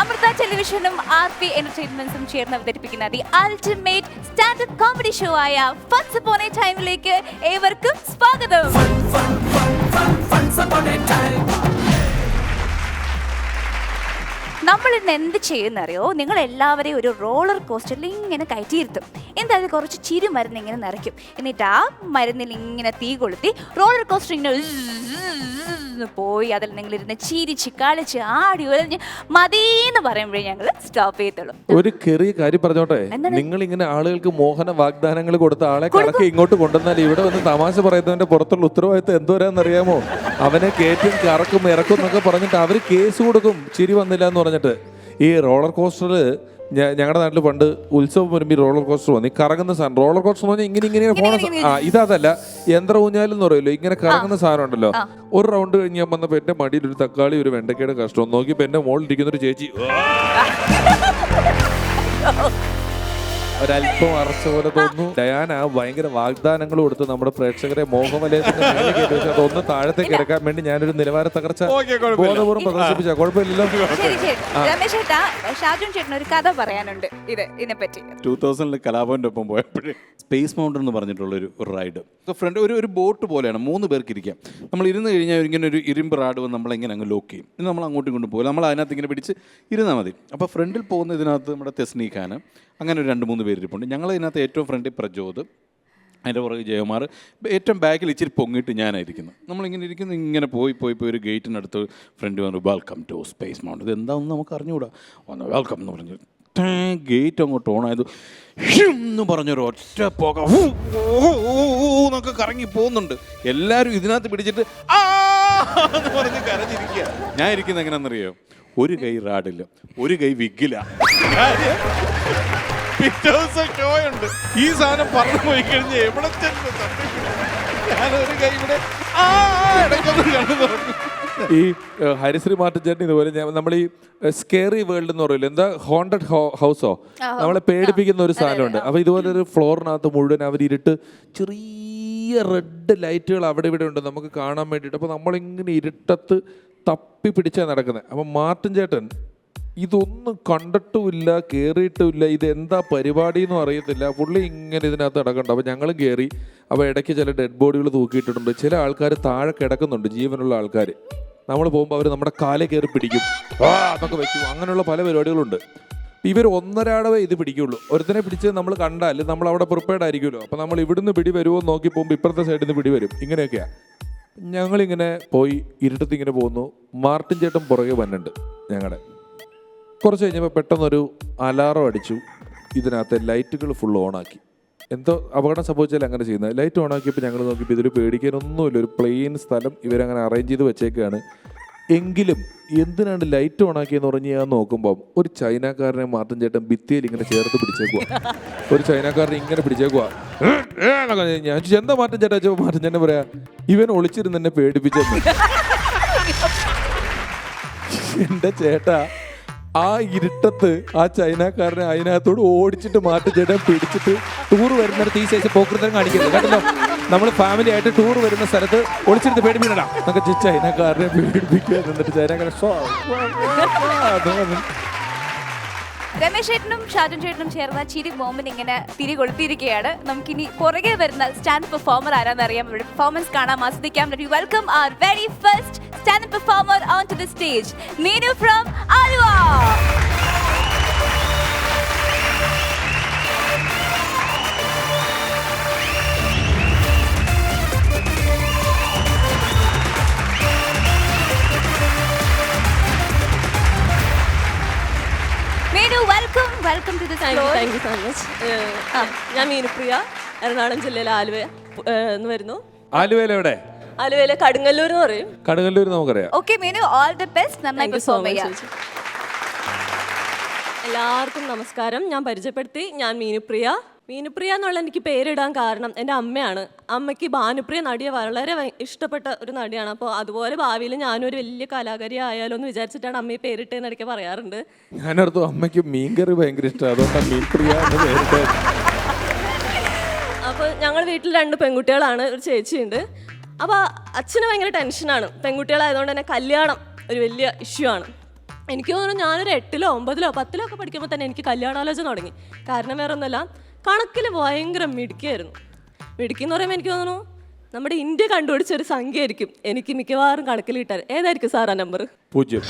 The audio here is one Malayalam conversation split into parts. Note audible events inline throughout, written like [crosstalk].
അമൃത ടെലിവിഷനും ആർ പി എന്റർടൈൻമെന്റ്സും ചേർന്ന് അവതരിപ്പിക്കുന്ന the ultimate standup comedy show ആയ upon a ടൈമിലേക്ക് ഏവർക്കും സ്വാഗതം നമ്മൾ ഇന്ന് എന്ത് ചെയ്യുന്നറിയോ? നിങ്ങൾ എല്ലാവരെയും ഒരു റോളർ കോസ്റ്ററിൽ ഇങ്ങനെ കയറ്റിയിരുത്തും. എന്തായാലും കുറച്ച് ചിരി മരുന്ന് ഇങ്ങനെ നിറയ്ക്കും. എന്നിട്ട് ആ മരുന്നിൽ ഇങ്ങനെ തീ കൊളുത്തി റോളർ കോസ്റ്റർ ഇങ്ങനെ പോയി അതിൽ നിങ്ങൾ ഇരുന്ന് ചിരിച്ച് കളിച്ച് ആടി ഒലഞ്ഞ് മതീന്ന് പറയുമ്പോഴേ ഞങ്ങൾ സ്റ്റോപ്പ് ചെയ്യത്തുള്ളൂ. ഒരു ചെറിയ കാര്യം പറഞ്ഞോട്ടെ? നിങ്ങൾ ഇങ്ങനെ ആളുകൾക്ക് മോഹന വാഗ്ദാനങ്ങൾ കൊടുത്ത ആളെ കണക്ക് ഇങ്ങോട്ട് കൊണ്ടുവന്നാൽ ഇവിടെ വന്ന് തമാശ പറയുന്നതിന്റെ പുറത്തുള്ള ഉത്തരവാദിത്തം എന്തോരാന്നറിയാമോ? അവനെ കയറ്റും കറക്കും ഇറക്കും എന്നൊക്കെ പറഞ്ഞിട്ട് അവർ കേസ് കൊടുക്കും. ചിരി വന്നില്ല എന്ന് പറഞ്ഞിട്ട്. ഈ റോളർ കോസ്റ്ററിൽ ഞങ്ങളുടെ നാട്ടിൽ പണ്ട് ഉത്സവം വരുമ്പോൾ റോളർ കോസ്റ്റർ വന്നു ഈ കറങ്ങുന്ന സാധനം റോളർ കോസ്റ്റർ എന്ന് പറഞ്ഞാൽ ഇങ്ങനെ ഇങ്ങനെ പോണ ആ ഇതല്ല യന്ത്ര ഊഞ്ഞാലും എന്ന് പറയുമല്ലോ ഇങ്ങനെ കറങ്ങുന്ന സാധനം ഉണ്ടല്ലോ ഒരു റൗണ്ട് കഴിഞ്ഞ് ഞാൻ വന്നപ്പോൾ എന്റെ മടിയിൽ ഒരു തക്കാളി ഒരു വെണ്ടക്കയുടെ കഷ്ടം നോക്കിയപ്പോൾ എന്റെ മോളിൽ ഇരിക്കുന്ന ഒരു ചേച്ചി. [laughs] ഒരല്പം അറച്ച പോലെ തോന്നുന്നു. ഡയാന ഭയങ്കര വാഗ്ദാനങ്ങൾ കൊടുത്ത് നമ്മുടെ പ്രേക്ഷകരെ വെച്ച് അതൊന്ന് താഴത്തേക്ക് ഇറക്കാൻ വേണ്ടി ഞാനൊരു നിലവാര തകർച്ച ബോധപൂർവം പ്രദർശിപ്പിച്ച. കുഴപ്പമില്ലല്ലോ? രമേശ് ചേട്ടാ ഷാജുൻ ചേട്ടൻ ഒരു കഥ പറയാനുണ്ട് ഇത് ഇതിനെപ്പറ്റി. ടൂ തൗസൻഡിൽ ഒപ്പം പോയപ്പോഴേ സ്പേസ് മൗണ്ടൻ എന്ന് പറഞ്ഞിട്ടുള്ള ഒരു റൈഡ്. ഫ്രണ്ട് ഒരു ഒരു ബോട്ട് പോലെയാണ്. മൂന്ന് പേർക്ക് ഇരിക്കാം. നമ്മൾ ഇരുന്ന് കഴിഞ്ഞാൽ ഇങ്ങനെ ഒരു ഇരുമ്പ് റാഡ് വന്ന് നമ്മളെങ്ങനെ അങ്ങ് ലോക്ക് ചെയ്യും. ഇനി നമ്മൾ അങ്ങോട്ടും ഇങ്ങോട്ടും പോകില്ല നമ്മൾ അതിനകത്ത് ഇങ്ങനെ പിടിച്ച് ഇരുന്നാൽ മതി. അപ്പോൾ ഫ്രണ്ടിൽ പോകുന്ന ഇതിനകത്ത് നമ്മുടെ തെസ്നി ഖാൻ അങ്ങനെ ഒരു രണ്ട് മൂന്ന് പേര് ഇരിപ്പുണ്ട് ഞങ്ങൾ ഇതിനകത്ത് ഏറ്റവും ഫ്രണ്ടിൽ പ്രചോദ് അതിന്റെ പുറകെ ജയകുമാർ ഏറ്റവും ബാക്കിൽ ഇച്ചിരി പൊങ്ങിയിട്ട് ഞാനായിരിക്കുന്നു. നമ്മളിങ്ങനെ ഇരിക്കുന്നു ഇങ്ങനെ പോയി പോയി പോയി ഒരു ഗേറ്റിനടുത്ത് ഫ്രണ്ട് പറഞ്ഞു വെൽക്കം ടു സ്പേസ് മൗണ്ട് ഇത് എന്താണെന്ന് നമുക്ക് അറിഞ്ഞുകൂടാ. വന്ന് വെൽക്കം എന്ന് പറഞ്ഞു ഗേറ്റ് അങ്ങോട്ട് ഹിം എന്ന് പറഞ്ഞൊരു ഒറ്റ പോക എന്നൊക്കെ കറങ്ങി പോകുന്നുണ്ട്. എല്ലാവരും ഇതിനകത്ത് പിടിച്ചിട്ട് എന്ന് പറഞ്ഞ് കരഞ്ഞിരിക്കുക ഞാൻ ഇരിക്കുന്നത് എങ്ങനെയാണെന്നറിയോ? ഒരു കൈ റാഡില്ല ഒരു കൈ വിഗില. പിറ്റേ ദിവസം ഷോ ഉണ്ട് ഈ സാധനം പറഞ്ഞു പോയി കഴിഞ്ഞ് എവിടെ ചെന്ന് തട്ടിപ്പിടിക്കും? ഞാനൊരു കൈ ഇവിടെ ആ ഇടയ്ക്കൊന്ന് കണ്ടു തുറക്കും. ഈ ഹരിശ്രീ മാർട്ടിൻ ചേട്ടൻ ഇതുപോലെ നമ്മൾ ഈ സ്കേറി വേൾഡ് എന്ന് പറയില്ല? എന്താ? ഹോണ്ടഡ് ഹൗസോ നമ്മളെ പേടിപ്പിക്കുന്ന ഒരു സാധനമുണ്ട്. അപ്പൊ ഇതുപോലെ ഒരു ഫ്ലോറിനകത്ത് മുഴുവൻ അവർ ഇരുട്ട് ചെറിയ റെഡ് ലൈറ്റുകൾ അവിടെ ഇവിടെ ഉണ്ട്. നമുക്ക് കാണാൻ വേണ്ടിയിട്ട്. അപ്പൊ നമ്മളിങ്ങനെ ഇരുട്ടത്ത് തപ്പി പിടിച്ചാണ് നടക്കുന്നത് അപ്പൊ മാർട്ടിൻ ചേട്ടൻ ഇതൊന്നും കണ്ടിട്ടുമില്ല കയറിയിട്ടുമില്ല ഇത് എന്താ പരിപാടി എന്നും അറിയത്തില്ല. പുള്ളി ഇങ്ങനെ ഇതിനകത്ത് അടക്കണ്ട അപ്പോൾ ഞങ്ങളും കയറി അപ്പോൾ ഇടയ്ക്ക് ചില ഡെഡ് ബോഡികൾ തൂക്കിയിട്ടിട്ടുണ്ട് ചില ആൾക്കാർ താഴെ കിടക്കുന്നുണ്ട്. ജീവനുള്ള ആൾക്കാർ നമ്മൾ പോകുമ്പോൾ അവർ നമ്മുടെ കാലെ കയറി പിടിക്കും. ആ എന്നൊക്കെ വെക്കും. അങ്ങനെയുള്ള പല പരിപാടികളുണ്ട്. ഇവർ ഒന്നരാടവേ ഇത് പിടിക്കുള്ളൂ. ഒരുത്തനെ പിടിച്ച് നമ്മൾ കണ്ടാൽ നമ്മൾ അവിടെ പ്രിപ്പയർഡ് ആയിരിക്കുമല്ലോ. അപ്പോൾ നമ്മൾ ഇവിടുന്ന് പിടി വരുമോ നോക്കി പോകുമ്പോൾ ഇപ്പുറത്തെ സൈഡിൽ നിന്ന് പിടി വരും. ഇങ്ങനെയൊക്കെയാണ് ഞങ്ങളിങ്ങനെ പോയി ഇരുട്ടത്ത് ഇങ്ങനെ പോകുന്നു. മാർട്ടിൻ ചേട്ടൻ പുറകെ വന്നിട്ടുണ്ട് ഞങ്ങളുടെ കുറച്ച് കഴിഞ്ഞപ്പോൾ പെട്ടെന്നൊരു അലാറം അടിച്ചു. ഇതിനകത്തെ ലൈറ്റുകൾ ഫുൾ ഓണാക്കി. എന്തോ അപകടം സംഭവിച്ചാൽ അങ്ങനെ ചെയ്യുന്നത്. ലൈറ്റ് ഓണാക്കിയപ്പോൾ ഞങ്ങൾ നോക്കിയപ്പോൾ ഇതിൽ പേടിക്കാനൊന്നുമില്ല. ഒരു പ്ലെയിൻ സ്ഥലം ഇവരങ്ങനെ അറേഞ്ച് ചെയ്ത് വെച്ചേക്കാണ്. എങ്കിലും എന്തിനാണ് ലൈറ്റ് ഓണാക്കിയെന്ന് പറഞ്ഞ് ഞാൻ നോക്കുമ്പോൾ ഒരു ചൈനക്കാരനെ മാർട്ടിൻ ചേട്ടൻ ഭിത്തിയിൽ ഇങ്ങനെ ചേർത്ത് പിടിച്ചേക്കുക ഒരു ചൈനക്കാരനെ ഇങ്ങനെ പിടിച്ചേക്കുക ഞാൻ എന്താ മാറ്റം ചേട്ടാ? ചോദിച്ചപ്പോൾ മാറ്റം ചേട്ടൻ പറയാ ഇവൻ ഒളിച്ചിരുന്ന് എന്നെ പേടിപ്പിച്ചെന്ന്. എന്റെ ചേട്ടാ ആ ഇരുട്ടത്ത് ആ ചൈനക്കാരനെ അതിനകത്തോട് ഓടിച്ചിട്ട് മാറ്റി ചേട്ടൻ പിടിച്ചിട്ട് ടൂർ വരുന്നിടത്ത് ഈ ശേഷം പോക്കൃതം കാണിക്കരുത് കേട്ടല്ലോ നമ്മൾ ഫാമിലി ആയിട്ട് ടൂർ വരുന്ന സ്ഥലത്ത് ഒളിച്ചെടുത്ത് പേടിപ്പിക്കണടാ എന്നൊക്കെ ചെ- ചൈനക്കാരനെ പേടിപ്പിക്കുക എന്നിട്ട് ചൈനക്കാരൻ രമേശ് ചേട്ടനും ഷാജൻ ചേട്ടനും ചേർന്ന ചിരി ബോംബിന് ഇങ്ങനെ തിരി കൊളുത്തിയിരിക്കുകയാണ്. നമുക്കിനി പുറകെ വരുന്ന സ്റ്റാൻഡ് പെർഫോമർ ആരാന്നറിയാം പെർഫോമൻസ് കാണാം. ആസ്വദിക്കാം. Welcome our very first performer on to the stage Meenu from Aluva welcome welcome to the thank you so much ഞാൻ മീനുപ്രിയ എറണാകുളം ജില്ലയിലെ ആലുവ എന്ന് വരുന്നു. ആലുവയിൽ എവിടെ ആലുവയിലെ കടുങ്ങല്ലൂർ എന്ന് പറയും. കടുങ്ങല്ലൂർ നമുക്കറിയാം. Okay Meenu all the best നന്നായി പെർഫോം ചെയ്യാം. എല്ലാവർക്കും നമസ്കാരം. ഞാൻ പരിചയപ്പെടുത്തി. ഞാൻ മീനുപ്രിയ. മീനുപ്രിയ എന്നുള്ള എനിക്ക് പേരിടാൻ കാരണം എന്റെ അമ്മയാണ്. അമ്മയ്ക്ക് ഭാനുപ്രിയ നടിയെ വളരെ ഭയ- ഇഷ്ടപ്പെട്ട ഒരു നടിയാണ്. അപ്പോൾ അതുപോലെ ഭാവിയിൽ ഞാനൊരു വലിയ കലാകാരി ആയാലോ എന്ന് വിചാരിച്ചിട്ടാണ് അമ്മയെ പേരിട്ടേന്ന് ഇടയ്ക്ക് പറയാറുണ്ട്. ഞാനടുത്തു അമ്മയ്ക്ക് മീൻകറി ഭയങ്കര ഇഷ്ടമാണ് അതുകൊണ്ടാണ് മീൻ പ്രിയ എന്ന് പേരിട്ടത്. അപ്പോൾ ഞങ്ങൾ വീട്ടിൽ രണ്ട് പെൺകുട്ടികളാണ്. ഒരു ചേച്ചിയുണ്ട്. അപ്പോൾ അച്ഛന് ഭയങ്കര ടെൻഷനാണ്. പെൺകുട്ടികളായതുകൊണ്ട് തന്നെ കല്യാണം ഒരു വലിയ ഇഷ്യൂ ആണ്. എനിക്ക് തോന്നുന്നു ഞാനൊരു എട്ടിലോ ഒമ്പതിലോ പത്തിലോ ഒക്കെ പഠിക്കുമ്പോൾ തന്നെ എനിക്ക് കല്യാണാലോചന തുടങ്ങി. കാരണം വേറെ ഒന്നുമല്ല കണക്കിൽ ഭയങ്കര മിടുക്കിയായിരുന്നു. മിടുക്കി എന്ന് പറയുമ്പോൾ എനിക്ക് തോന്നുന്നു നമ്മുടെ ഇന്ത്യ കണ്ടുപിടിച്ച ഒരു സംഖ്യ ആയിരിക്കും എനിക്ക് മിക്കവാറും കണക്കിൽ കിട്ടാൻ ഏതായിരിക്കും സാറാ നമ്പർ പൂജ്യം.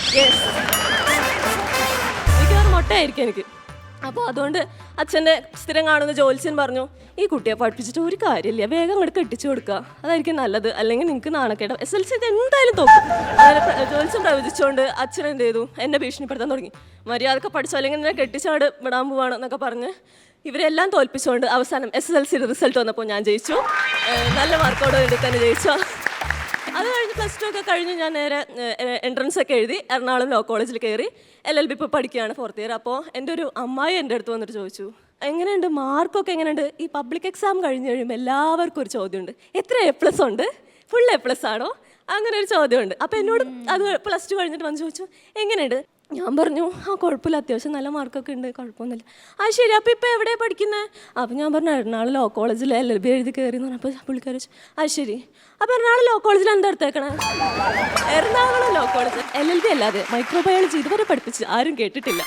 മിക്കവാറും മൊട്ടയായിരിക്കും എനിക്ക്. അപ്പോൾ അതുകൊണ്ട് അച്ഛന്റെ സ്ഥിരം കാണുന്ന ജോത്സ്യൻ പറഞ്ഞു ഈ കുട്ടിയെ പഠിപ്പിച്ചിട്ട് ഒരു കാര്യമില്ല വേഗം അങ്ങോട്ട് കെട്ടിച്ചു കൊടുക്കുക. അതായിരിക്കും നല്ലത്. അല്ലെങ്കിൽ നിങ്ങൾക്ക് നാണക്കേടം. എസ് എൽ സി എന്തായാലും തോക്കും. അങ്ങനെ ജോലിച്ചൻ പ്രവചിച്ചുകൊണ്ട് അച്ഛൻ എന്ത് ചെയ്തു? എന്നെ ഭീഷണിപ്പെടുത്താൻ തുടങ്ങി. മര്യാദയ്ക്ക് പഠിച്ചു അല്ലെങ്കിൽ എന്നെ കെട്ടിച്ചാട് വിടാൻ പോവാണ് എന്നൊക്കെ പറഞ്ഞ് ഇവരെല്ലാം തോൽപ്പിച്ചുകൊണ്ട് അവസാനം എസ് എസ് എൽ സിയുടെ റിസൾട്ട് വന്നപ്പോൾ ഞാൻ ജയിച്ചു. നല്ല മാർക്കോട് വേണ്ടി തന്നെ ജയിച്ചു. അത് കഴിഞ്ഞ് പ്ലസ് ടു ഒക്കെ കഴിഞ്ഞ് ഞാൻ നേരെ എൻട്രൻസ് ഒക്കെ എഴുതി എറണാകുളം ലോ കോളേജിൽ കയറി എൽ എൽ ബി ഇപ്പോൾ പഠിക്കുകയാണ് ഫോർത്ത് ഇയർ അപ്പോൾ എന്റെ ഒരു അമ്മായി എന്റെ അടുത്ത് വന്നിട്ട് ചോദിച്ചു എങ്ങനെയുണ്ട്? മാർക്കൊക്കെ എങ്ങനെയുണ്ട്? ഈ പബ്ലിക് എക്സാം കഴിഞ്ഞ് കഴിയുമ്പോൾ എല്ലാവർക്കും ഒരു ചോദ്യമുണ്ട്. എത്ര എ പ്ലസ് ഉണ്ട്? ഫുൾ എ പ്ലസ് ആണോ? അങ്ങനെ ഒരു ചോദ്യമുണ്ട്. അപ്പോൾ എന്നോട് അത് പ്ലസ് ടു കഴിഞ്ഞിട്ട് വന്ന് ചോദിച്ചു എങ്ങനെയുണ്ട്? ഞാൻ പറഞ്ഞു ആ കുഴപ്പമില്ല. അത്യാവശ്യം നല്ല മാർക്കൊക്കെ ഉണ്ട്. കുഴപ്പമൊന്നുമില്ല. ആ ശരി. അപ്പോൾ ഇപ്പോൾ എവിടെയാണ് പഠിക്കുന്നത് അപ്പോൾ ഞാൻ പറഞ്ഞു എറണാകുളം ലോ കോളേജിൽ എൽ എൽ ബി എഴുതി കയറി എന്ന് പറഞ്ഞപ്പോൾ പുള്ളിക്കാരി വെച്ചു ആ ശരി. അപ്പോൾ എറണാകുളം ലോ കോളേജിൽ എന്താ എടുത്തേക്കണേ? Ernakulam law college. L L B അല്ലാതെ മൈക്രോബയോളജി ഇതുവരെ പഠിപ്പിച്ച് ആരും കേട്ടിട്ടില്ല.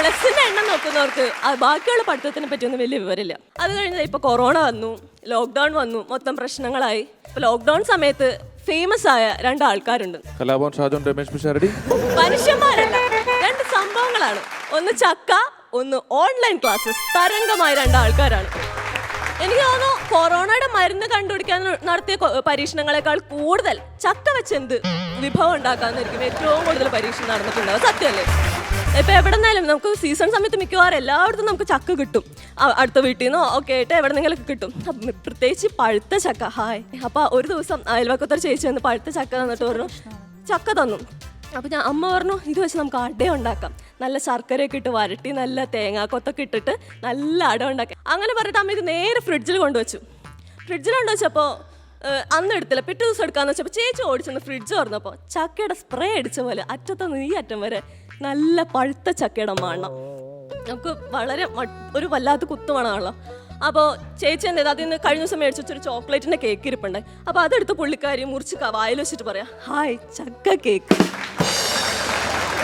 പ്ലസിന്റെ എണ്ണം നോക്കുന്നവർക്ക് ബാക്കിയുള്ള പഠിത്തത്തിനെ പറ്റിയൊന്നും വലിയ വിവരമില്ല. അത് കഴിഞ്ഞാൽ ഇപ്പൊ കൊറോണ വന്നു ലോക്ക്ഡൌൺ വന്നു മൊത്തം പ്രശ്നങ്ങളായി. ഇപ്പൊ ലോക്ക്ഡൌൺ സമയത്ത് ഫേമസ് ആയ രണ്ട് ആൾക്കാരുണ്ട്. കലാഭവൻ ഷാജോൻ രമേശ് പിഷാരടി മനുഷ്യന്മാരല്ല രണ്ട് സംഭവങ്ങളാണ്. ഒന്ന് ചക്ക ഒന്ന് ഓൺലൈൻ ക്ലാസ്സസ് തരംഗമായ രണ്ട് ആൾക്കാരാണ്. എനിക്ക് തോന്നുന്നു കൊറോണയുടെ മരുന്ന് കണ്ടുപിടിക്കാൻ നടത്തിയ പരീക്ഷണങ്ങളെക്കാൾ കൂടുതൽ ചക്ക വെച്ച് എന്ത് വിഭവം ഉണ്ടാക്കാന്നായിരിക്കും ഏറ്റവും കൂടുതൽ പരീക്ഷണം നടന്നിട്ടുണ്ടാവും സത്യമല്ലേ? ഇപ്പൊ എവിടെ നിന്നാലും നമുക്ക് സീസൺ സമയത്ത് മിക്കവാറും എല്ലായിടത്തും നമുക്ക് ചക്ക കിട്ടും. അടുത്ത വീട്ടിൽ നിന്നോ ഒക്കെ ആയിട്ട് എവിടെ നിന്നെങ്കിലും കിട്ടും പ്രത്യേകിച്ച് പഴുത്ത ചക്ക. ഹായ്. അപ്പൊ ഒരു ദിവസം അയൽവക്കത്തൊരു ചേച്ചി വന്ന് പഴുത്ത ചക്ക തന്നിട്ട് പറഞ്ഞു ചക്ക തന്നു. അപ്പൊ ഞാൻ അമ്മ പറഞ്ഞു ഇത് വെച്ച് നമുക്ക് അട ഉണ്ടാക്കാം. നല്ല ശർക്കരയൊക്കെ ഇട്ട് വരട്ടി നല്ല തേങ്ങാക്കൊത്തൊക്കെ ഇട്ടിട്ട് നല്ല അട ഉണ്ടാക്കാം. അങ്ങനെ പറഞ്ഞിട്ട് അമ്മ ഇത് നേരെ ഫ്രിഡ്ജിൽ കൊണ്ടുവച്ചു. ഫ്രിഡ്ജിൽ കൊണ്ടുവച്ചപ്പോൾ അന്ന് എടുത്തില്ല. പിറ്റേ ദിവസം എടുക്കാന്ന് വെച്ചപ്പോൾ ചേച്ചി ഓടിച്ചെന്ന് ഫ്രിഡ്ജ് തുറന്നപ്പോൾ ചക്കയുടെ സ്പ്രേ അടിച്ച പോലെ അറ്റത്തുനിന്ന് ഈ അറ്റം വരെ നല്ല പഴുത്ത ചക്കയുടെ മണം. നമുക്ക് വളരെ ഒരു വല്ലാത്ത കുത്തുമണമാണല്ലോ. അപ്പോൾ ചേച്ചി എന്താ അതിൽ നിന്ന് കഴിഞ്ഞ ദിവസം മേടിച്ചു വെച്ചൊരു ചോക്ലേറ്റിന്റെ കേക്ക് ഇരിപ്പുണ്ടായി അപ്പോൾ അതെടുത്ത് പുള്ളിക്കാരി മുറിച്ച് വായിൽ വെച്ചിട്ട് പറയാം ഹായ് ചക്ക കേക്ക്.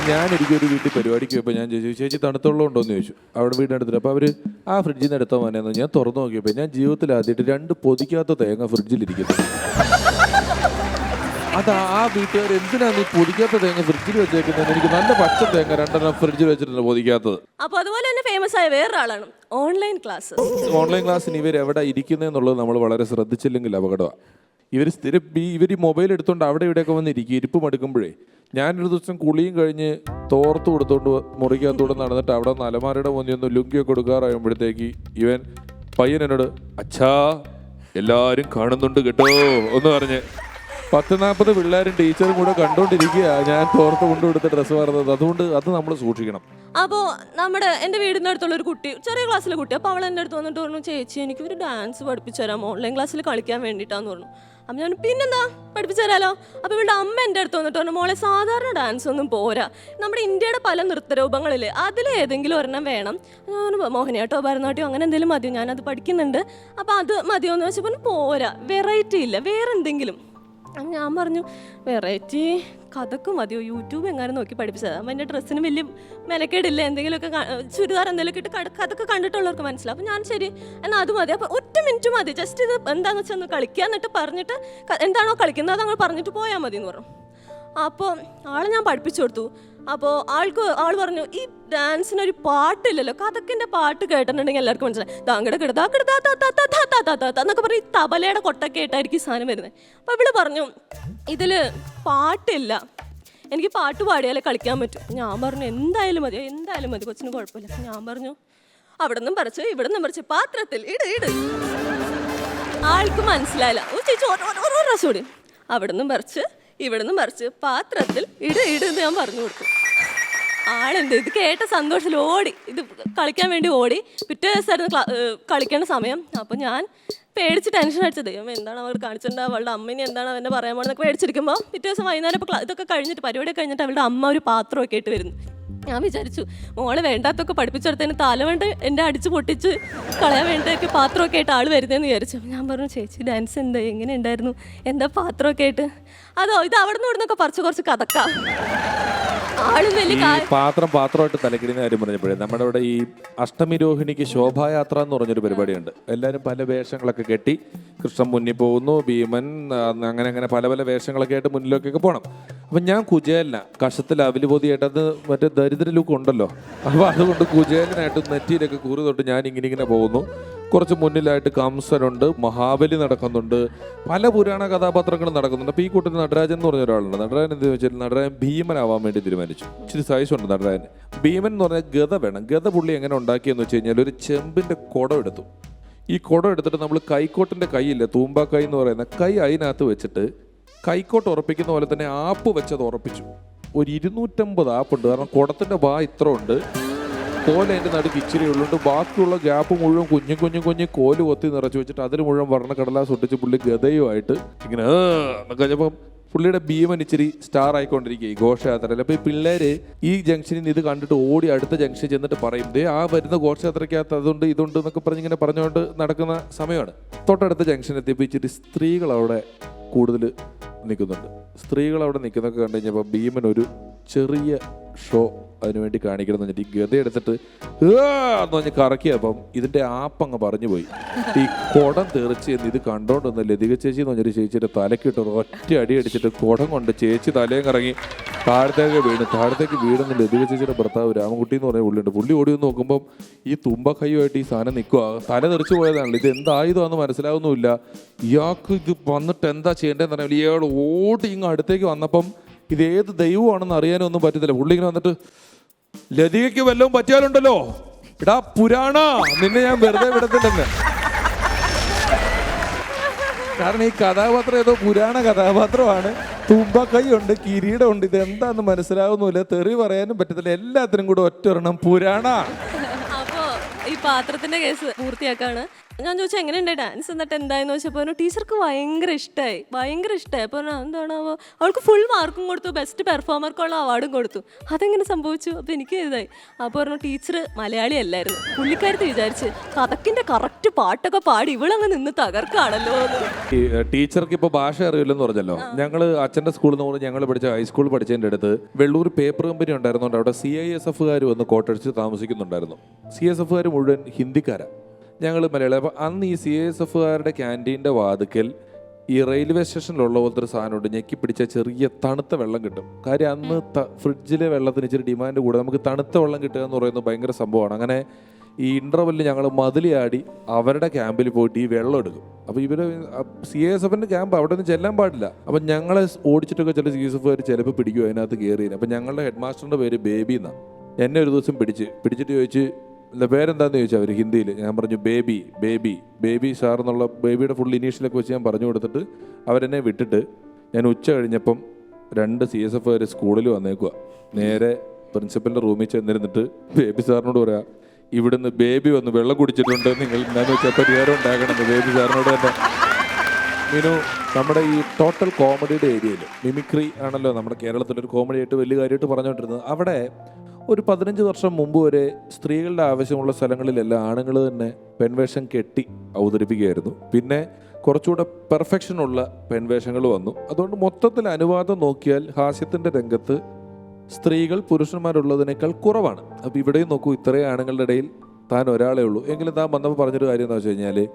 ഞാൻ ഒരു വീട്ടിൽ പരിപാടിക്ക് പോയപ്പോൾ ഞാൻ ചോദിച്ചു ചേച്ചി തണുത്തുള്ള ഉണ്ടോ എന്ന് ചോദിച്ചു. അവിടെ വീടിനടുത്തിട്ട് അപ്പോൾ അവർ ആ ഫ്രിഡ്ജിൽ നിന്ന് എടുത്താൽ മതിയെന്ന്. ഞാൻ തുറന്നു നോക്കിയപ്പോൾ ഞാൻ ജീവിതത്തിൽ ആദ്യമായിട്ട് രണ്ട് പൊതിക്കാത്ത തേങ്ങ ഫ്രിഡ്ജിലിരിക്കുന്നു അത് ആ വീട്ടുകാർ എന്തിനാ നീ പൊടിക്കാത്ത തേങ്ങ ഫ്രിഡ്ജിൽ വെച്ചേക്കുന്നത് എനിക്ക് നല്ല പച്ച തേങ്ങ രണ്ടെണ്ണം ഫ്രിഡ്ജിൽ വെച്ചിട്ടുണ്ട് പൊതിക്കാത്തത്. അപ്പൊ അതുപോലെ തന്നെ ഫേമസ് ആയ വേറൊരാളാണ് ഓൺലൈൻ ക്ലാസ് ഓൺലൈൻ ക്ലാസ്സിന് ഇവർ എവിടെ ഇരിക്കുന്നതെന്നുള്ളത് നമ്മൾ വളരെ ശ്രദ്ധിച്ചില്ലെങ്കിൽ അപകടമാണ് ഇവർ സ്ഥിരം ഈ ഇവർ ഈ മൊബൈൽ എടുത്തുകൊണ്ട് അവിടെ ഇവിടെയൊക്കെ വന്ന് ഇരിക്കും ഇരിപ്പ് മടുക്കുമ്പോഴേ ഞാനൊരു ദിവസം കുളിയും കഴിഞ്ഞ് തോർത്ത് കൊടുത്തോണ്ട് മുറിക്കകത്തൂടെ നടന്നിട്ട് അവിടെ നിന്ന് അലമാരയുടെ മുന്നിൽ ഒന്ന് ലുങ്കിയൊക്കെ കൊടുക്കാറാകുമ്പോഴത്തേക്ക് ഇവൻ പയ്യൻ എന്നോട് അച്ഛാ എല്ലാവരും കാണുന്നുണ്ട് കേട്ടോ എന്ന് പറഞ്ഞ് പത്ത് നാൽപ്പത് പിള്ളേരും ടീച്ചറും കൂടെ കണ്ടോണ്ടിരിക്കുക ഞാൻ തോർത്ത് കൊണ്ടുകൊടുത്ത ഡ്രസ്സ് പറഞ്ഞത് അതുകൊണ്ട് അത് നമ്മൾ സൂക്ഷിക്കണം. അപ്പോൾ നമ്മുടെ എന്റെ വീടിന്റെ അടുത്തുള്ള ഒരു കുട്ടി ചെറിയ ക്ലാസ്സിലെ കുട്ടി. അപ്പോൾ അവൾ എന്റെ അടുത്ത് വന്നിട്ട് പറഞ്ഞു ചേച്ചി എനിക്ക് ഒരു ഡാൻസ് പഠിപ്പിച്ചു തരാം ഓൺലൈൻ ക്ലാസ്സിൽ കളിക്കാൻ വേണ്ടിയിട്ടാന്ന് പറഞ്ഞു. അപ്പം ഞാൻ പിന്നെന്താ? പഠിപ്പിച്ചു തരാലോ? അപ്പോൾ ഇവളുടെ അമ്മ എന്റെ അടുത്ത് വന്നിട്ട് പറഞ്ഞു മോളെ സാധാരണ ഡാൻസ് ഒന്നും പോരാ. നമ്മുടെ ഇന്ത്യയുടെ പല നൃത്തരൂപങ്ങളില്ലേ അതിലേതെങ്കിലും ഒരെണ്ണം വേണം. മോഹിനിയാട്ടോ ഭരതനാട്യം അങ്ങനെ എന്തെങ്കിലും മതിയോ? ഞാനത് പഠിക്കുന്നുണ്ട്. അപ്പോൾ അത് മതിയോ എന്ന് വെച്ചപ്പോൾ പോരാ. വെറൈറ്റി ഇല്ല. വേറെ എന്തെങ്കിലും അപ്പം ഞാൻ പറഞ്ഞു വെറൈറ്റി കഥക്ക് മതിയോ? യൂട്യൂബ് എങ്ങാനും നോക്കി പഠിപ്പിച്ചത്. അപ്പം എന്റെ ഡ്രസ്സിന് വലിയ മെനക്കേടില്ല. എന്തെങ്കിലുമൊക്കെ ചുരിദാർ എന്തെങ്കിലുമൊക്കെ ഇട്ട് കട- കഥക്ക് കണ്ടിട്ടുള്ളവർക്ക് മനസ്സിലാവും. അപ്പം ഞാൻ ശരി എന്നാൽ അത് മതി. അപ്പോൾ ഒറ്റ മിനിറ്റ് മതി. ജസ്റ്റ് ഇത് എന്താണെന്ന് വെച്ചാൽ ഒന്ന് കളിക്കുക എന്നിട്ട് പറഞ്ഞിട്ട് എന്താണോ കളിക്കുന്നത് അത് അങ്ങ് പറഞ്ഞിട്ട് പോയാൽ മതി എന്ന് പറഞ്ഞു. അപ്പോൾ ആളെ ഞാൻ പഠിപ്പിച്ചു കൊടുത്തു അപ്പോൾ ആൾക്ക് ആൾ പറഞ്ഞു ഈ ഡാൻസിനൊരു പാട്ടില്ലല്ലോ കഥക്കിന്റെ പാട്ട് കേട്ടിട്ടുണ്ടെങ്കിൽ എല്ലാവർക്കും മനസ്സിലായി താങ്കടെ കിടതാ കിടതാ താ താ താ താ താ താ എന്നൊക്കെ പറഞ്ഞ് ഈ തബലയുടെ കൊട്ടൊക്കെ ആയിട്ടായിരിക്കും സാധനം വരുന്നത് അപ്പോൾ ഇവിടെ പറഞ്ഞു ഇതിൽ പാട്ടില്ല എനിക്ക് പാട്ട് പാടിയാലേ കളിക്കാൻ പറ്റും ഞാൻ പറഞ്ഞു എന്തായാലും മതി എന്തായാലും മതി കൊച്ചിന് കുഴപ്പമില്ല ഞാൻ പറഞ്ഞു അവിടെ നിന്നും പറിച്ചു ഇവിടെ നിന്നും പറിച്ചു പാത്രത്തിൽ ഇട് ഇട് ആൾക്ക് മനസ്സിലായില്ല ഓ ചേച്ചി ഓരോ പ്രാവശ്യം അവിടെ നിന്നും പറിച്ച് ഇവിടുന്ന് മറിച്ച് പാത്രത്തിൽ ഇട ഇടുന്ന് ഞാൻ പറഞ്ഞു കൊടുത്തു. ആളെന്ത് ഇത് കേട്ട സന്തോഷത്തിൽ ഓടി. ഇത് കളിക്കാൻ വേണ്ടി ഓടി. പിറ്റേ ദിവസമായിരുന്നു കളിക്കേണ്ട സമയം. അപ്പോൾ ഞാൻ പേടിച്ച് ടെൻഷൻ അടിച്ചത്. ദൈവം എന്താണ് അവർ കാണിച്ചിട്ടുണ്ട് അവളുടെ അമ്മേനെ എന്താണ് അവന്റെ പറയാൻ പോകുന്നതൊക്കെ പേടിച്ചിരിക്കുമ്പോൾ പിറ്റേ ദിവസം വൈകുന്നേരം ഇപ്പോൾ ഇതൊക്കെ കഴിഞ്ഞിട്ട് പരിപാടി കഴിഞ്ഞിട്ട് അവളുടെ അമ്മ ഒരു പാത്രമൊക്കെ ആയിട്ട് വരുന്നു. ഞാൻ വിചാരിച്ചു മോളെ വേണ്ടാത്തൊക്കെ പഠിപ്പിച്ചെടുത്തതിന് തലവണ്ട് എന്റെ അടിച്ച് പൊട്ടിച്ച് കളയാൻ വേണ്ടിയൊക്കെ പാത്രമൊക്കെ ആയിട്ട് ആൾ വരുന്നതെന്ന് വിചാരിച്ചു. ഞാൻ പറഞ്ഞു ചേച്ചി ഡാൻസ് എന്താ? എങ്ങനെ ഉണ്ടായിരുന്നു എന്താ പാത്രമൊക്കെ ആയിട്ട്? അതോ ഇത് അവിടെ നിന്ന് ഇവിടുന്നൊക്കെ പറിച്ച് കുറച്ച് കഥക്കാം ആളും വലിയ ഈ കാ- പാത്രം പാത്രമായിട്ട് തലക്കിടുന്ന കാര്യം പറഞ്ഞപ്പോഴേ നമ്മുടെ ഇവിടെ ഈ അഷ്ടമി രോഹിണിക്ക് ശോഭായാത്ര എന്ന് പറഞ്ഞൊരു പരിപാടിയുണ്ട്. എല്ലാവരും പല വേഷങ്ങളൊക്കെ കെട്ടി കൃഷ്ണൻ മുന്നിൽ പോകുന്നു ഭീമൻ ആ, അങ്ങനെ അങ്ങനെ പല പല വേഷങ്ങളൊക്കെ ആയിട്ട് മുന്നിലേക്കൊക്കെ പോകണം അപ്പം ഞാൻ കുചേലിന. കഷത്തിൽ അവൽ പൊതിയായിട്ട് അത് മറ്റേ ദരിദ്ര ലുക്ക് ഉണ്ടല്ലോ. അപ്പോൾ അതുകൊണ്ട് കുചേലിനായിട്ട് നെറ്റിയിലൊക്കെ കൂറി തൊട്ട് ഞാൻ ഇങ്ങനെ ഇങ്ങനെ പോകുന്നു. കുറച്ച് മുന്നിലായിട്ട് കംസനുണ്ട് മഹാബലി നടക്കുന്നുണ്ട് പല പുരാണ കഥാപാത്രങ്ങളും നടക്കുന്നുണ്ട്. അപ്പോൾ ഈ കൂട്ടത്തിൽ നടരാജൻ എന്ന് പറഞ്ഞ ഒരാളുണ്ട്. നടരാജൻ എന്ത് വെച്ചാൽ നടരാജൻ ഭീമനാവാൻ വേണ്ടി തീരുമാനിച്ചു. ഇച്ചിരി സൈസ് ഉണ്ട് നടരാജൻ. ഭീമൻ എന്ന് പറഞ്ഞാൽ ഗത വേണം. ഗത പുള്ളി എങ്ങനെ ഉണ്ടാക്കിയെന്ന് വെച്ച് കഴിഞ്ഞാൽ ഒരു ചെമ്പിന്റെ കുടം എടുത്തു. ഈ കുടം എടുത്തിട്ട് നമ്മൾ കൈക്കോട്ടിന്റെ കൈയില്ലേ തൂമ്പാക്കൈ എന്ന് പറയുന്ന കൈ അതിനകത്ത് വെച്ചിട്ട് കൈക്കോട്ട് ഉറപ്പിക്കുന്ന പോലെ തന്നെ ആപ്പ് വെച്ചത് ഉറപ്പിച്ചു. ഒരു ഇരുന്നൂറ്റമ്പത് ആപ്പുണ്ട് കാരണം കുടത്തിന്റെ വാ ഇത്ര ഉണ്ട്. കോൽ അതിന്റെ നടുക്ക് ഇച്ചിരി ഉള്ളുണ്ട് ബാക്കിയുള്ള ഗ്യാപ്പ് മുഴുവൻ കുഞ്ഞു കുഞ്ഞു കുഞ്ഞു കോൽ കൊത്തി നിറച്ച് വെച്ചിട്ട് അതിന് മുഴുവൻ വർണ കടലാസ് ഒട്ടിച്ച് പുള്ളി ഗതയുമായിട്ട് ഇങ്ങനെ കഴിഞ്ഞപ്പം പുള്ളിയുടെ ഭീമൻ ഇച്ചിരി സ്റ്റാർ ആയിക്കൊണ്ടിരിക്കുക ഈ ഘോഷയാത്രയിൽ. അപ്പോൾ ഈ പിള്ളേര് ഈ ജംഗ്ഷനിൽ നിന്ന് ഇത് കണ്ടിട്ട് ഓടി അടുത്ത ജംഗ്ഷൻ ചെന്നിട്ട് പറയും ദേ ആ വരുന്ന ഘോഷയാത്രയ്ക്കകത്ത് അതുണ്ട് ഇതുണ്ട് എന്നൊക്കെ പറഞ്ഞ് ഇങ്ങനെ പറഞ്ഞുകൊണ്ട് നടക്കുന്ന സമയമാണ്. തൊട്ടടുത്ത ജംഗ്ഷനിൽ എത്തിയപ്പോൾ ഇച്ചിരി സ്ത്രീകൾ അവിടെ കൂടുതൽ നിൽക്കുന്നുണ്ട്. സ്ത്രീകൾ അവിടെ നിൽക്കുന്നൊക്കെ കണ്ടു കഴിഞ്ഞപ്പോൾ ഭീമൻ ഒരു ചെറിയ ഷോ അതിനുവേണ്ടി കാണിക്കണം എന്ന് പറഞ്ഞിട്ട് ഈ ഗത എടുത്തിട്ട് എന്ന് പറഞ്ഞ് കറക്കിയപ്പം ഇതിന്റെ ആപ്പ് അങ്ങ് പറഞ്ഞു പോയി. ഈ കുടം തെറിച്ച് എന്ന് ഇത് കണ്ടോണ്ടൊന്ന് ലതിക ചേച്ചി എന്ന് പറഞ്ഞൊരു ചേച്ചിയുടെ തലക്കിട്ട് ഒറ്റ അടി അടിച്ചിട്ട് കുടം കൊണ്ട് ചേച്ചി തലയും കറങ്ങി താഴത്തേക്ക് വീണ്. താഴത്തേക്ക് വീണെന്ന് ലതിക ചേച്ചിയുടെ ഭർത്താവ് രാമകുട്ടി എന്ന് പറഞ്ഞ പുള്ളിയുണ്ട്. പുള്ളി ഓടി നോക്കുമ്പോൾ ഈ തുമ്പ കൈയുമായിട്ട് ഈ സാധനം നിൽക്കുക തല തെറിച്ച് പോയതാണല്ലോ. ഇത് എന്തായുധമാണെന്ന് മനസ്സിലാവുന്നുമില്ല. ഇയാൾക്ക് ഇത് വന്നിട്ട് എന്താ ചെയ്യേണ്ടതെന്ന് പറഞ്ഞാൽ ഇയാൾ ഓടി ഇങ്ങ് അടുത്തേക്ക് വന്നപ്പം ഇത് ഏത് ദൈവമാണെന്ന് അറിയാനൊന്നും പറ്റത്തില്ല. പുള്ളി ഇങ്ങനെ വന്നിട്ട് ലതികയ്ക്ക് വല്ലതും പറ്റിയാലുണ്ടല്ലോ? ഇടാ പുരാണ നിന്നെ ഞാൻ വെറുതെ വിടത്തില്ലെന്ന്. കാരണം ഈ കഥാപാത്രം ഏതോ പുരാണ കഥാപാത്രമാണ്. തുമ്പക്കൈയുണ്ട് കിരീടമുണ്ട്. ഇത് എന്താന്ന് മനസ്സിലാവുന്നില്ല തെറി പറയാനും പറ്റത്തില്ല. എല്ലാത്തിനും കൂടെ ഒറ്റ ഒരെണ്ണം പുരാണ. ഈ പാത്രത്തിന്റെ കേസ് പൂർത്തിയാക്കാണ്. ഞാൻ ചോദിച്ചാൽ എങ്ങനെയുണ്ട് ഡാൻസ് എന്നിട്ട് എന്തായെന്ന് ചോദിച്ചപ്പോൾ ടീച്ചർക്ക് ഭയങ്കര ഇഷ്ടമായി ഭയങ്കര ഇഷ്ടമായി അപ്പോൾ എന്താണാവോ? അവൾക്ക് ഫുൾ മാർക്കും കൊടുത്തു ബെസ്റ്റ് പെർഫോമർക്കുള്ള അവാർഡും കൊടുത്തു. അതെങ്ങനെ സംഭവിച്ചു? അപ്പോൾ എനിക്ക് ഇതായി അപ്പോൾ പറഞ്ഞു ടീച്ചർ മലയാളി അല്ലായിരുന്നു. പുള്ളിക്കാരത്ത് വിചാരിച്ച് കഥക്കിന്റെ കറക്റ്റ് പാട്ടൊക്കെ പാടി ഇവളങ്ങ് നിന്ന് തകർക്കാണല്ലോ. ഈ ടീച്ചർക്ക് ഇപ്പോൾ ഭാഷ അറിയില്ലെന്ന് പറഞ്ഞല്ലോ. ഞങ്ങൾ അച്ഛന്റെ സ്കൂളിൽ നിന്ന് ഞങ്ങൾ പഠിച്ച ഹൈസ്കൂൾ പഠിച്ചതിന്റെ അടുത്ത് വെള്ളൂർ പേപ്പർ കമ്പനി ഉണ്ടായിരുന്നുകൊണ്ട് അവിടെ സി ഐ എസ് എഫുകാർ വന്ന് കോട്ടടിച്ച് താമസിക്കുന്നുണ്ടായിരുന്നു. സി എസ് എഫുകാർ മുഴുവൻ ഹിന്ദിക്കാരാ. ഞങ്ങൾ മലയാളം. അപ്പോൾ അന്ന് ഈ സി എസ് എഫുകാരുടെ ക്യാന്റീന്റെ വാതുക്കൽ ഈ റെയിൽവേ സ്റ്റേഷനിലുള്ള പോലത്തെ ഒരു സാധനമുണ്ട്. ഞെക്കി പിടിച്ച ചെറിയ തണുത്ത വെള്ളം കിട്ടും. കാര്യം അന്ന് ഫ്രിഡ്ജിലെ വെള്ളത്തിന് ഇച്ചിരി ഡിമാൻഡ് കൂടെ. നമുക്ക് തണുത്ത വെള്ളം കിട്ടുക എന്ന് പറയുന്നത് ഭയങ്കര സംഭവമാണ്. അങ്ങനെ ഈ ഇന്റർവെല്ലിൽ ഞങ്ങൾ മതിലിയാടി അവരുടെ ക്യാമ്പിൽ പോയിട്ട് ഈ വെള്ളം എടുക്കും. അപ്പോൾ ഇവർ സി എസ് എഫിന്റെ ക്യാമ്പ് അവിടെ നിന്ന് ചെല്ലാൻ പാടില്ല. അപ്പം ഞങ്ങളെ ഓടിച്ചിട്ടൊക്കെ ചില സി എസ് എഫുകാർ ചിലപ്പോൾ പിടിക്കും അതിനകത്ത് കയറി അപ്പം ഞങ്ങളുടെ ഹെഡ് മാസ്റ്ററിന്റെ പേര് ബേബി എന്നാണ്. എന്നെ ഒരു ദിവസം പിടിച്ച് പിടിച്ചിട്ട് ചോദിച്ച് ഇല്ല പേരെന്താന്ന് ചോദിച്ചാൽ അവർ ഹിന്ദിയിൽ ഞാൻ പറഞ്ഞു ബേബി ബേബി ബേബി സാർ എന്നുള്ള ബേബിയുടെ ഫുൾ ഇനീഷ്യലൊക്കെ വെച്ച് ഞാൻ പറഞ്ഞു കൊടുത്തിട്ട് അവരെന്നെ വിട്ടിട്ട് ഞാൻ ഉച്ച കഴിഞ്ഞപ്പം രണ്ട് സി എസ് എഫ് സ്കൂളിൽ വന്നേക്കുക നേരെ പ്രിൻസിപ്പലിന്റെ റൂമിൽ ചെന്നിരുന്നിട്ട് ബേബി സാറിനോട് പറയാം ഇവിടുന്ന് ബേബി വന്ന് വെള്ളം കുടിച്ചിട്ടുണ്ട്. നിങ്ങൾ എന്താണെന്ന് വെച്ചാൽ പരിഹാരം ഉണ്ടാക്കണം ബേബി സാറിനോട് തന്നെ മീനു നമ്മുടെ ഈ ടോട്ടൽ കോമഡിയുടെ ഏരിയയിൽ മിമിക്രി ആണല്ലോ നമ്മുടെ കേരളത്തിലൊരു കോമഡി ആയിട്ട് വലിയ കാര്യമായിട്ട് പറഞ്ഞുകൊണ്ടിരുന്നത്. അവിടെ ഒരു പതിനഞ്ച് വർഷം മുമ്പ് വരെ സ്ത്രീകളുടെ ആവശ്യമുള്ള സ്ഥലങ്ങളിലെല്ലാം ആണുങ്ങൾ തന്നെ പെൺവേഷം കെട്ടി അവതരിപ്പിക്കുകയായിരുന്നു. പിന്നെ കുറച്ചുകൂടെ പെർഫെക്ഷനുള്ള പെൺവേഷങ്ങൾ വന്നു. അതുകൊണ്ട് മൊത്തത്തിൽ അനുവാദം നോക്കിയാൽ ഹാസ്യത്തിന്റെ രംഗത്ത് സ്ത്രീകൾ പുരുഷന്മാരുള്ളതിനേക്കാൾ കുറവാണ്. അപ്പോൾ ഇവിടെയും നോക്കൂ ഇത്രയും ആണുങ്ങളുടെ ഇടയിൽ താൻ ഒരാളേ ഉള്ളൂ. എങ്കിലും താൻ വന്നപ്പോൾ പറഞ്ഞൊരു കാര്യം എന്താ വെച്ച് കഴിഞ്ഞാൽ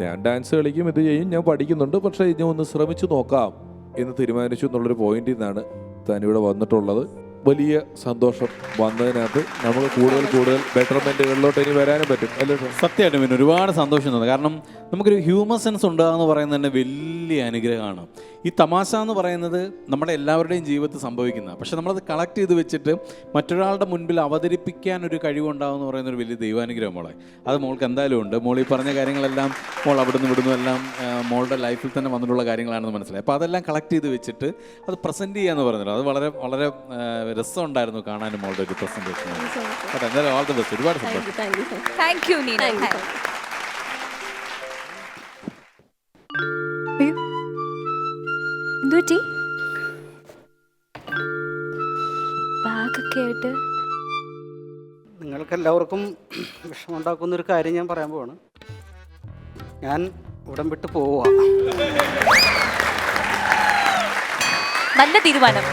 ഞാൻ ഡാൻസ് കളിക്കും ഇത് ചെയ്യും ഞാൻ പഠിക്കുന്നുണ്ട് പക്ഷേ ഇനി ഒന്ന് ശ്രമിച്ചു നോക്കാം എന്ന് തീരുമാനിച്ചു എന്നുള്ളൊരു പോയിന്റിൽ നിന്നാണ് താൻ ഇവിടെ വന്നിട്ടുള്ളത്. വലിയ സന്തോഷം വന്നതിനകത്ത്. നമുക്ക് കൂടുതൽ കൂടുതൽ ബെറ്റർമെന്റുകളിലോട്ട് ഇനി വരാനും പറ്റും. അല്ലേ? സത്യമായിട്ടും പിന്നെ ഒരുപാട് സന്തോഷം തോന്നുന്നു കാരണം നമുക്കൊരു ഹ്യൂമർ സെൻസ് ഉണ്ടാകുന്ന എന്ന് പറയുന്നത് തന്നെ വലിയ അനുഗ്രഹമാണ്. ഈ തമാശ എന്ന് പറയുന്നത് നമ്മുടെ എല്ലാവരുടെയും ജീവിതത്തിൽ സംഭവിക്കുന്ന പക്ഷെ നമ്മളത് കളക്ട് ചെയ്ത് വെച്ചിട്ട് മറ്റൊരാളുടെ മുൻപിൽ അവതരിപ്പിക്കാൻ ഒരു കഴിവുണ്ടാകുമെന്ന് പറയുന്ന ഒരു വലിയ ദൈവാനുഗ്രഹം മോളെ. അത് മോൾക്ക് എന്തായാലും ഉണ്ട്. മോൾ ഈ പറഞ്ഞ കാര്യങ്ങളെല്ലാം മോൾ അവിടുന്ന് ഇവിടുന്ന് എല്ലാം മോളുടെ ലൈഫിൽ തന്നെ വന്നിട്ടുള്ള കാര്യങ്ങളാണെന്ന് മനസ്സിലായി. അപ്പോൾ അതെല്ലാം കളക്ട് ചെയ്ത് വെച്ചിട്ട് അത് പ്രസന്റ് ചെയ്യാന്ന് പറഞ്ഞല്ലോ അത് വളരെ വളരെ രസമുണ്ടായിരുന്നു കാണാനും മോളുടെ ഒരു പ്രസന്റേഷൻ എന്തായാലും ഓൾ ദി ബെസ്റ്റ് ഒരുപാട് സന്തോഷം. താങ്ക് യു നീന ബാഗൊക്കെ ആയിട്ട് നിങ്ങൾക്ക് എല്ലാവർക്കും വിഷമമുണ്ടാക്കുന്ന ഒരു കാര്യം ഞാൻ പറയാൻ പോവാണ്. ഞാൻ ഉടൻ വിട്ട് പോവുക. നല്ല തീരുമാനം.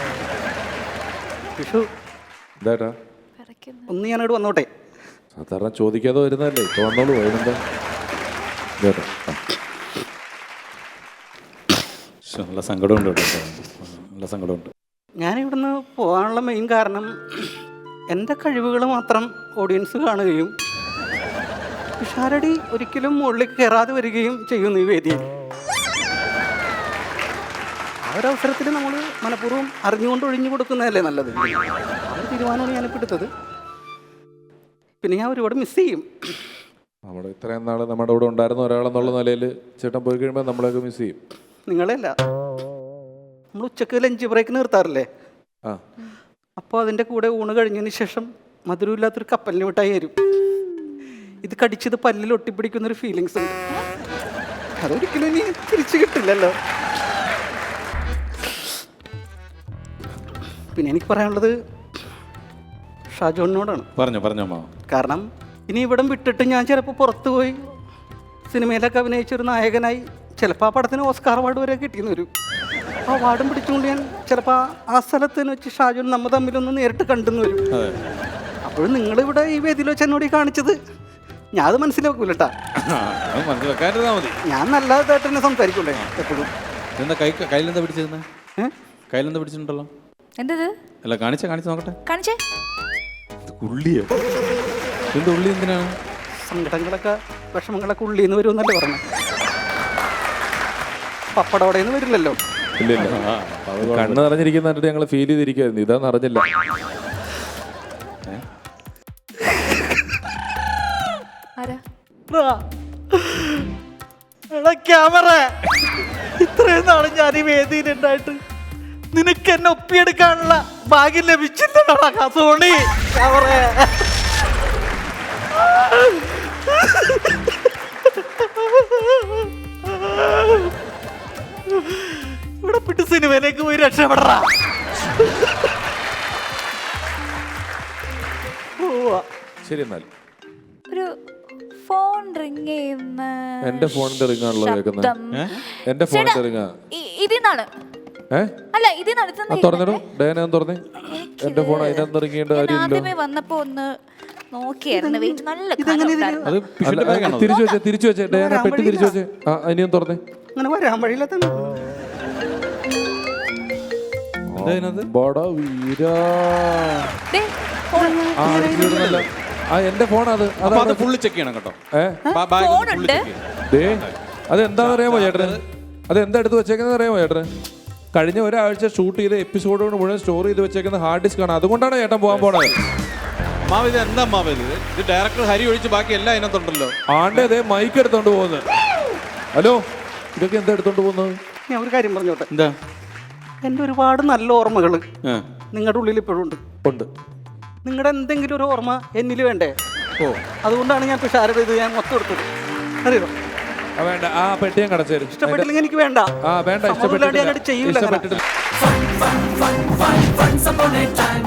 വിഷു എന്തായിട്ടാ ഒന്ന് ഞാനിവിടെ വന്നോട്ടെ. സാധാരണ ചോദിക്കാതെ വരുന്നതല്ലേ? ഇപ്പൊ വന്നോളൂ വരുന്നുണ്ട്. നല്ല സങ്കടമുണ്ട് കേട്ടോ. നല്ല സങ്കടമുണ്ട്. ഞാൻ ഇവിടുന്ന് പോകാനുള്ള മെയിൻ കാരണം എന്റെ കഴിവുകൾ മാത്രം ഓഡിയൻസ് കാണുകയും തുഷാരടി ഒരിക്കലും മുകളിൽ കയറാതെ വരികയും ചെയ്യുന്നു ഈ വേദിയിൽ. ആ ഒരു നമ്മൾ മനഃപൂർവം അറിഞ്ഞുകൊണ്ട് ഒഴിഞ്ഞു കൊടുക്കുന്നതല്ലേ നല്ലത്? ആ ഒരു തീരുമാനമാണ് ഞാനിപ്പോൾ എടുത്തത്. പിന്നെ ഞാൻ ഒരുപാട് മിസ് ചെയ്യും. നമ്മുടെ ഇത്രയും നാൾ നമ്മുടെ കൂടെ ഉണ്ടായിരുന്ന ഒരാളെന്നുള്ള നിലയിൽ ചേട്ടൻ പോയി കഴിയുമ്പോൾ നമ്മളെയൊക്കെ മിസ് ചെയ്യും. നിങ്ങളെയല്ല നമ്മൾ ഉച്ചയ്ക്ക് ലഞ്ച് ബ്രേക്ക് നിർത്താറില്ലേ? ആ. അപ്പോൾ അതിന്റെ കൂടെ ഊണ് കഴിഞ്ഞതിന് ശേഷം മധുരമില്ലാത്തൊരു കപ്പലിന് മിഠായി തരും ഇത് കടിച്ചത് പല്ലിൽ ഒട്ടിപ്പിടിക്കുന്നൊരു ഫീലിങ്സ് ഉണ്ട്. അതൊരിക്കലും ഇനി തിരിച്ചു കിട്ടില്ലല്ലോ. പിന്നെ എനിക്ക് പറയാനുള്ളത് ഷാജോണിനോടാണ് പറഞ്ഞോ പറഞ്ഞോ കാരണം ഇനി ഇവിടം വിട്ടിട്ട് ഞാൻ ചിലപ്പോൾ പുറത്തു പോയി സിനിമയിലൊക്കെ അഭിനയിച്ചൊരു നായകനായി ചിലപ്പോൾ ആ പടത്തിന് ഓസ്കാർ അവാർഡ് വരെ കിട്ടിയെന്ന് വരും. ആ അവാർഡും പിടിച്ചുകൊണ്ട് ഞാൻ ചിലപ്പോൾ ആ സ്ഥലത്തിന് വെച്ച് ഷാജോൺ നമ്മ തമ്മിലൊന്ന് നേരിട്ട് കണ്ടെന്ന് വരും. അപ്പോഴും നിങ്ങളിവിടെ ഈ വേദിയിൽ വെച്ച് എന്നോട് ഈ കാണിച്ചത് ഞാൻ അത് മനസ്സിലാക്കൂലട്ടാ. ഞാൻ മതി. ഞാൻ നല്ലതായിട്ട് തന്നെ സംസാരിക്കൂലേ എപ്പോഴും? എന്താ കൈ കയ്യിലെന്താ പിടിച്ചിരുന്നത് ഏഹ് കയ്യിലെന്താ പിടിച്ചിട്ടുണ്ടല്ലോ? എന്തത്? അല്ല കാണിച്ച കാണിച്ച് നോക്കട്ടെ. കാണിച്ചേ. ഇത് ഉള്ളിയോ? എന്ത് ഉള്ളി എന്തിനാണ് സങ്കടങ്ങളൊക്കെ വിഷമങ്ങളൊക്കെ ഉള്ളിൽ നിന്ന് വരുമെന്നല്ലേ പറഞ്ഞു. പപ്പടോടെ നിന്ന് വരില്ലല്ലോ. ഇല്ല ഇല്ല. ആ, അത് കണ്ണ് നിറഞ്ഞിരിക്കുന്ന കണ്ടിട്ട് ഞങ്ങൾ ഫീൽ ചെയ്തിരിക്കുവായിരുന്നു. ഇതാ അറിഞ്ഞില്ല ആരാ? ക്യാമറ. ഇത്രയും നാളും ഞാൻ ഈ വേദിയിലുണ്ടായിട്ട് നിനക്ക് എന്നെ ഒപ്പിയെടുക്കാനുള്ള ഭാഗ്യം ലഭിച്ചില്ലടാ സോണി? ക്യാമറ ഇവിടെ പിട്ടു സിനിമയിലേക്ക് പോയി രക്ഷപ്പെടറാ ശരി എന്നാൽ. ഒരു ഫോൺ റിംഗ് ചെയ്യുന്ന എന്റെ ഫോണിന്റെ റിങ്ങാണല്ലോ കേൾക്കുന്നത്. ശബ്ദം. എന്റെ ഫോണിന്റെ റിങ്ങാ. ഇതിന്നാണ്. അല്ല തുറന്നിടൂ. തുറന്നേ. എന്റെ ഫോൺ അതിനകത്ത് ഇറങ്ങിയിട്ട് ഞാൻ കാര്യമില്ലല്ലോ ആദ്യമേ വന്നപ്പോ ഒന്ന് നോക്കിയായിരുന്നു. വെയിറ്റ് നല്ല. അത് തിരിച്ചു വെച്ചേ തിരിച്ചു വെച്ചേ. ഡയന പെട്ടി തിരിച്ചു വെച്ചേ. ആ തുറന്നേ. അങ്ങനെ വരാൻ വഴിയില്ല തന്നെ. എന്റെ അത് ഫുള്ള് ചെക്ക് ചെയ്യണം കേട്ടോ. അതെന്താന്ന് അറിയാമോ ചേട്ടന്? അതെന്താ എടുത്ത് വെച്ചേക്കുന്നത് അറിയാമോ ചേട്ടന്? കഴിഞ്ഞ ഒരാഴ്ച ഷൂട്ട് ചെയ്ത എപ്പിസോഡുകൾ മുഴുവൻ സ്റ്റോർ ചെയ്ത് വെച്ചേക്കുന്ന ഹാർഡ് ഡിസ്ക് ആണ്. അതുകൊണ്ടാണ് ചേട്ടൻ പോകാൻ പോണത്. മാവ് ഇത് എന്താ മാവ് ഇത്? ഇത് ഡയറക്ടർ ഹരി ഒഴിച്ച് ബാക്കി എല്ലാം അതിനകത്തുണ്ടല്ലോ. ആണ്ടേ ദേ മൈക്ക് എടുത്തോണ്ട് പോകുന്നത് ഹലോ ഇതൊക്കെ എന്താ എടുത്തോണ്ട് പോകുന്നത്? ഞാൻ ഒരു കാര്യം പറഞ്ഞോട്ടെ. എന്താ? എന്റെ ഒരുപാട് നല്ല ഓർമ്മകൾ നിങ്ങളുടെ ഉള്ളിൽ ഇപ്പോഴും ഉണ്ട്. ഉണ്ട്. നിങ്ങളുടെ എന്തെങ്കിലും ഒരു ഓർമ്മ എന്നിൽ വേണ്ടേ? ഓ. അതുകൊണ്ടാണ് ഞാൻ തുഷാരത ഇത് ഞാൻ മൊത്തം എടുത്തത്. അറിയോ? വേണ്ട ആ പെട്ടി ഞാൻ കടച്ചേരും ഇഷ്ടപ്പെട്ടില്ലെങ്കിൽ എനിക്ക് വേണ്ട ആ വേണ്ട ഞാനത് ഇഷ്ടപ്പെട്ടിട്ടില്ല Once upon a time,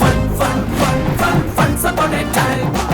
fun, fun, fun, fun, once upon a time.